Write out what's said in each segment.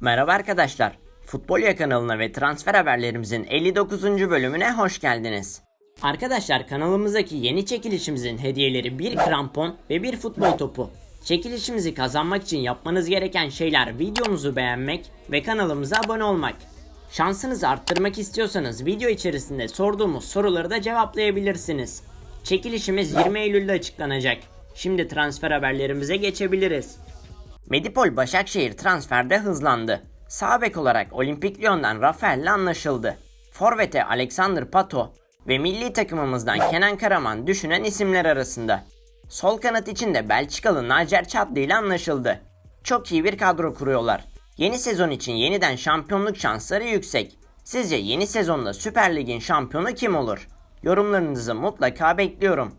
Merhaba arkadaşlar. Futbol Ya kanalına ve transfer haberlerimizin 59. bölümüne hoş geldiniz. Arkadaşlar kanalımızdaki yeni çekilişimizin hediyeleri bir krampon ve bir futbol topu. Çekilişimizi kazanmak için yapmanız gereken şeyler videomuzu beğenmek ve kanalımıza abone olmak. Şansınızı arttırmak istiyorsanız video içerisinde sorduğumuz soruları da cevaplayabilirsiniz. Çekilişimiz 20 Eylül'de açıklanacak. Şimdi transfer haberlerimize geçebiliriz. Medipol Başakşehir transferde hızlandı. Sağ bek olarak Olimpik Lyon'dan Rafael'le anlaşıldı. Forvet'e Alexander Pato ve milli takımımızdan Kenan Karaman düşünen isimler arasında. Sol kanat için de Belçikalı Nacer Çadlı ile anlaşıldı. Çok iyi bir kadro kuruyorlar. Yeni sezon için yeniden şampiyonluk şansları yüksek. Sizce yeni sezonda Süper Lig'in şampiyonu kim olur? Yorumlarınızı mutlaka bekliyorum.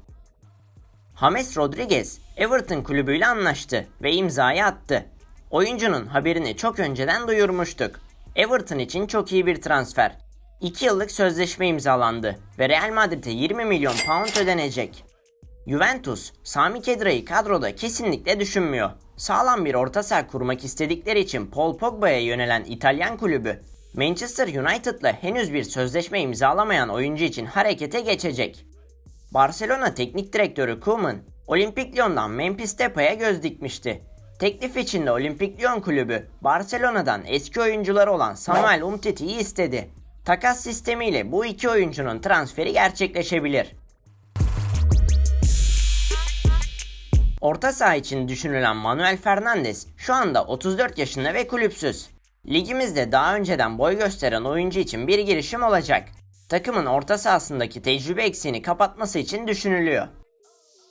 James Rodriguez Everton kulübüyle anlaştı ve imzayı attı. Oyuncunun haberini çok önceden duyurmuştuk. Everton için çok iyi bir transfer. 2 yıllık sözleşme imzalandı ve Real Madrid'e 20 milyon pound ödenecek. Juventus, Sami Khedra'yı kadroda kesinlikle düşünmüyor. Sağlam bir orta saha kurmak istedikleri için Paul Pogba'ya yönelen İtalyan kulübü, Manchester United'la henüz bir sözleşme imzalamayan oyuncu için harekete geçecek. Barcelona teknik direktörü Koeman, Olimpik Lyon'dan Memphis Depay'a göz dikmişti. Teklif için de Olimpik Lyon kulübü Barcelona'dan eski oyuncuları olan Samuel Umtiti'yi istedi. Takas sistemiyle bu iki oyuncunun transferi gerçekleşebilir. Orta saha için düşünülen Manuel Fernandes şu anda 34 yaşında ve kulüpsüz. Ligimizde daha önceden boy gösteren oyuncu için bir girişim olacak. Takımın orta sahasındaki tecrübe eksiğini kapatması için düşünülüyor.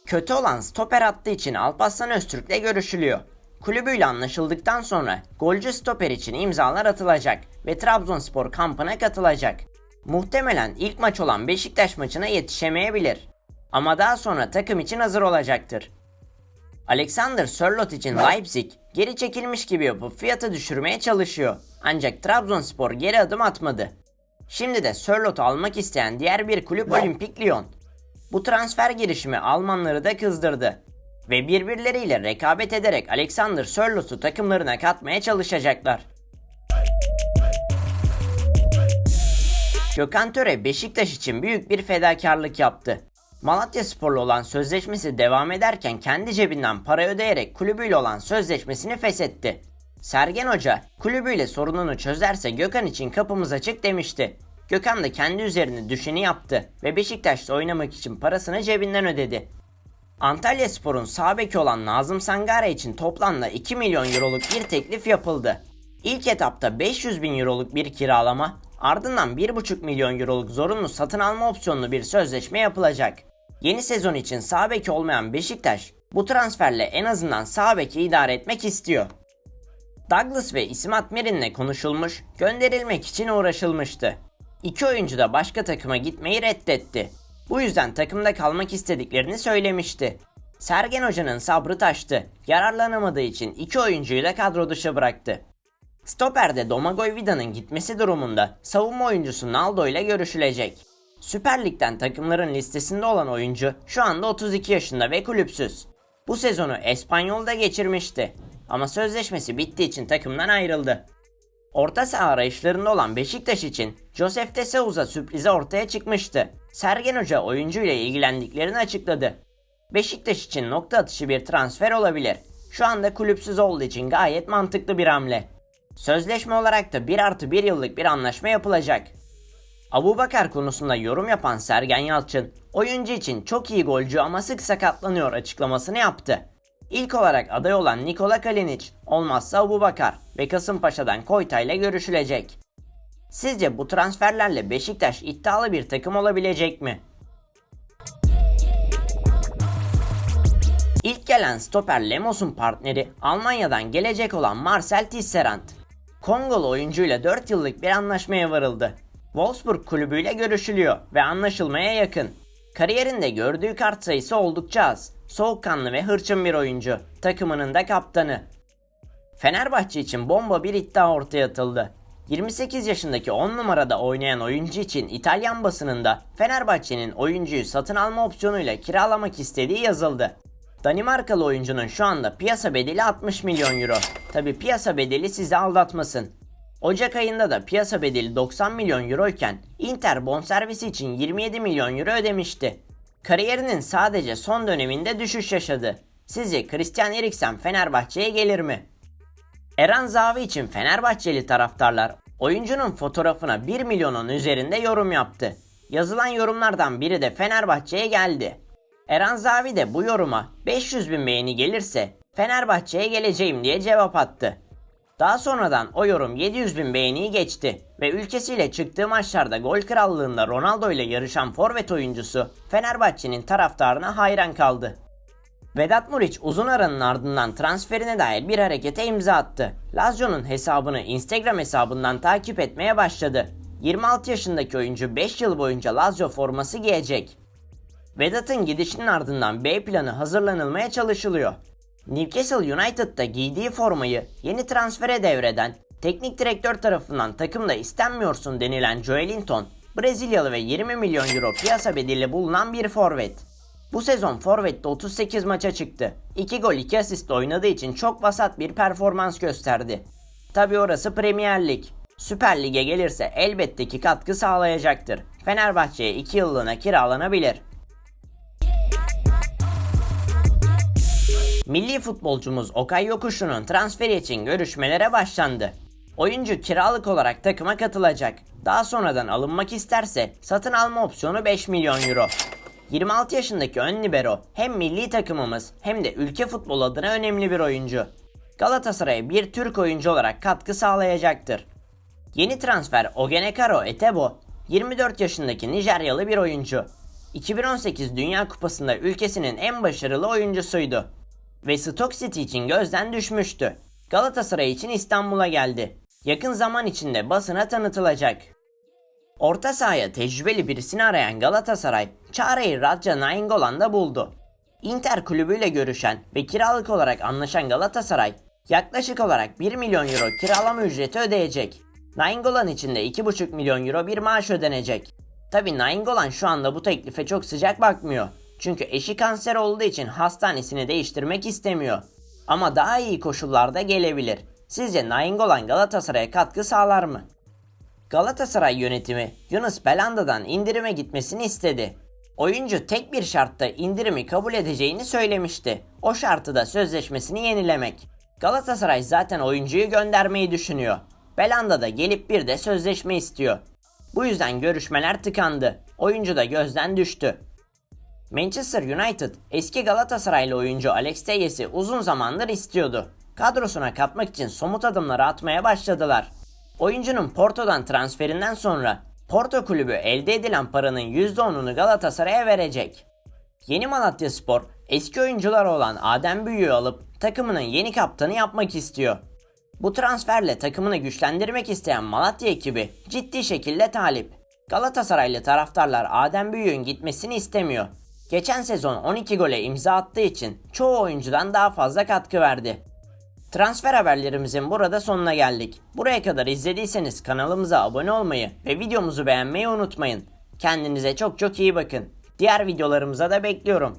Kötü olan stoper hattı için Alparslan Öztürk'le görüşülüyor. Kulübüyle anlaşıldıktan sonra golcü stoper için imzalar atılacak ve Trabzonspor kampına katılacak. Muhtemelen ilk maç olan Beşiktaş maçına yetişemeyebilir. Ama daha sonra takım için hazır olacaktır. Alexander Sörloth için Leipzig geri çekilmiş gibi yapıp fiyatı düşürmeye çalışıyor. Ancak Trabzonspor geri adım atmadı. Şimdi de Sörloth'u almak isteyen diğer bir kulüp Olimpik Lyon. Bu transfer girişimi Almanları da kızdırdı. Ve birbirleriyle rekabet ederek Alexander Sörloth'u takımlarına katmaya çalışacaklar. Gökhan Töre Beşiktaş için büyük bir fedakarlık yaptı. Malatya Spor'la olan sözleşmesi devam ederken kendi cebinden para ödeyerek kulübüyle olan sözleşmesini feshetti. Sergen Hoca kulübüyle sorununu çözerse Gökhan için kapımız açık demişti. Gökhan da kendi üzerine düşeni yaptı ve Beşiktaş'ta oynamak için parasını cebinden ödedi. Antalya Spor'un sağ beki olan Nazım Sangare için toplamda 2 milyon euroluk bir teklif yapıldı. İlk etapta 500 bin euroluk bir kiralama, ardından 1,5 milyon euroluk zorunlu satın alma opsiyonlu bir sözleşme yapılacak. Yeni sezon için sağ beki olmayan Beşiktaş, bu transferle en azından sağ beki idare etmek istiyor. Douglas ve İsmat Mirin'le konuşulmuş, gönderilmek için uğraşılmıştı. İki oyuncu da başka takıma gitmeyi reddetti. Bu yüzden takımda kalmak istediklerini söylemişti. Sergen Hoca'nın sabrı taştı. Yararlanamadığı için iki oyuncuyu da kadro dışı bıraktı. Stoper'de Domagoj Vida'nın gitmesi durumunda savunma oyuncusu Naldo ile görüşülecek. Süper Lig'den takımların listesinde olan oyuncu şu anda 32 yaşında ve kulüpsüz. Bu sezonu Espanyol'da geçirmişti. Ama sözleşmesi bittiği için takımdan ayrıldı. Orta saha arayışlarında olan Beşiktaş için Josef de Souza sürprizi ortaya çıkmıştı. Sergen Hoca oyuncuyla ilgilendiklerini açıkladı. Beşiktaş için nokta atışı bir transfer olabilir. Şu anda kulüpsüz olduğu için gayet mantıklı bir hamle. Sözleşme olarak da 1 artı 1 yıllık bir anlaşma yapılacak. Abu Bakar konusunda yorum yapan Sergen Yalçın, oyuncu için çok iyi golcü ama sık sakatlanıyor açıklamasını yaptı. İlk olarak aday olan Nikola Kalinic, olmazsa Abu Bakar ve Kasımpaşa'dan Koyta ile görüşülecek. Sizce bu transferlerle Beşiktaş iddialı bir takım olabilecek mi? İlk gelen stoper Lemos'un partneri Almanya'dan gelecek olan Marcel Tisserand. Kongolu oyuncuyla 4 yıllık bir anlaşmaya varıldı. Wolfsburg kulübüyle görüşülüyor ve anlaşılmaya yakın. Kariyerinde gördüğü kart sayısı oldukça az. Soğukkanlı ve hırçın bir oyuncu. Takımının da kaptanı. Fenerbahçe için bomba bir iddia ortaya atıldı. 28 yaşındaki 10 numarada oynayan oyuncu için İtalyan basınında Fenerbahçe'nin oyuncuyu satın alma opsiyonuyla kiralamak istediği yazıldı. Danimarkalı oyuncunun şu anda piyasa bedeli 60 milyon euro. Tabi piyasa bedeli sizi aldatmasın. Ocak ayında da piyasa bedeli 90 milyon euro iken Inter bonservisi için 27 milyon euro ödemişti. Kariyerinin sadece son döneminde düşüş yaşadı. Sizce Christian Eriksen Fenerbahçe'ye gelir mi? Eren Zavi için Fenerbahçeli taraftarlar oyuncunun fotoğrafına 1 milyonun üzerinde yorum yaptı. Yazılan yorumlardan biri de Fenerbahçe'ye geldi. Eren Zavi de bu yoruma 500 bin beğeni gelirse Fenerbahçe'ye geleceğim diye cevap attı. Daha sonradan o yorum 700 bin beğeniyi geçti ve ülkesiyle çıktığı maçlarda gol krallığında Ronaldo ile yarışan forvet oyuncusu Fenerbahçe'nin taraftarına hayran kaldı. Vedat Muriç uzun aranın ardından transferine dair bir harekete imza attı. Lazio'nun hesabını Instagram hesabından takip etmeye başladı. 26 yaşındaki oyuncu 5 yıl boyunca Lazio forması giyecek. Vedat'ın gidişinin ardından B planı hazırlanılmaya çalışılıyor. Newcastle United'da giydiği formayı yeni transfere devreden, teknik direktör tarafından takımda istenmiyorsun denilen Joelinton, Brezilyalı ve 20 milyon euro piyasa bedeli bulunan bir forvet. Bu sezon Forvet'te 38 maça çıktı. 2 gol 2 asist oynadığı için çok vasat bir performans gösterdi. Tabi orası Premier Lig. Süper Lig'e gelirse elbette ki katkı sağlayacaktır. Fenerbahçe'ye 2 yıllığına kiralanabilir. Milli futbolcumuz Okay Yokuşlu'nun transferi için görüşmelere başlandı. Oyuncu kiralık olarak takıma katılacak. Daha sonradan alınmak isterse satın alma opsiyonu 5 milyon euro. 26 yaşındaki ön libero hem milli takımımız hem de ülke futbol adına önemli bir oyuncu. Galatasaray'a bir Türk oyuncu olarak katkı sağlayacaktır. Yeni transfer Ogenekaro Etebo, 24 yaşındaki Nijeryalı bir oyuncu. 2018 Dünya Kupası'nda ülkesinin en başarılı oyuncusuydu. Ve Stoke City için gözden düşmüştü. Galatasaray için İstanbul'a geldi. Yakın zaman içinde basına tanıtılacak. Orta sahaya tecrübeli birisini arayan Galatasaray, çareyi Radja Nainggolan'da buldu. Inter kulübüyle görüşen ve kiralık olarak anlaşan Galatasaray, yaklaşık olarak 1 milyon euro kiralama ücreti ödeyecek. Nainggolan için de 2,5 milyon euro bir maaş ödenecek. Tabi Nainggolan şu anda bu teklife çok sıcak bakmıyor. Çünkü eşi kanser olduğu için hastanesini değiştirmek istemiyor. Ama daha iyi koşullarda gelebilir. Sizce Nainggolan Galatasaray'a katkı sağlar mı? Galatasaray yönetimi Yunus Belanda'dan indirime gitmesini istedi. Oyuncu tek bir şartta indirimi kabul edeceğini söylemişti. O şartı da sözleşmesini yenilemek. Galatasaray zaten oyuncuyu göndermeyi düşünüyor. Belanda da gelip bir de sözleşme istiyor. Bu yüzden görüşmeler tıkandı. Oyuncu da gözden düştü. Manchester United eski Galatasaraylı oyuncu Alex Teyes'i uzun zamandır istiyordu. Kadrosuna katmak için somut adımları atmaya başladılar. Oyuncunun Porto'dan transferinden sonra Porto kulübü elde edilen paranın %10'unu Galatasaray'a verecek. Yeni Malatya Spor eski oyuncular olan Adem Büyü'yü alıp takımının yeni kaptanı yapmak istiyor. Bu transferle takımını güçlendirmek isteyen Malatya ekibi ciddi şekilde talip. Galatasaraylı taraftarlar Adem Büyük'ün gitmesini istemiyor. Geçen sezon 12 gole imza attığı için çoğu oyuncudan daha fazla katkı verdi. Transfer haberlerimizin burada sonuna geldik. Buraya kadar izlediyseniz kanalımıza abone olmayı ve videomuzu beğenmeyi unutmayın. Kendinize çok çok iyi bakın. Diğer videolarımıza da bekliyorum.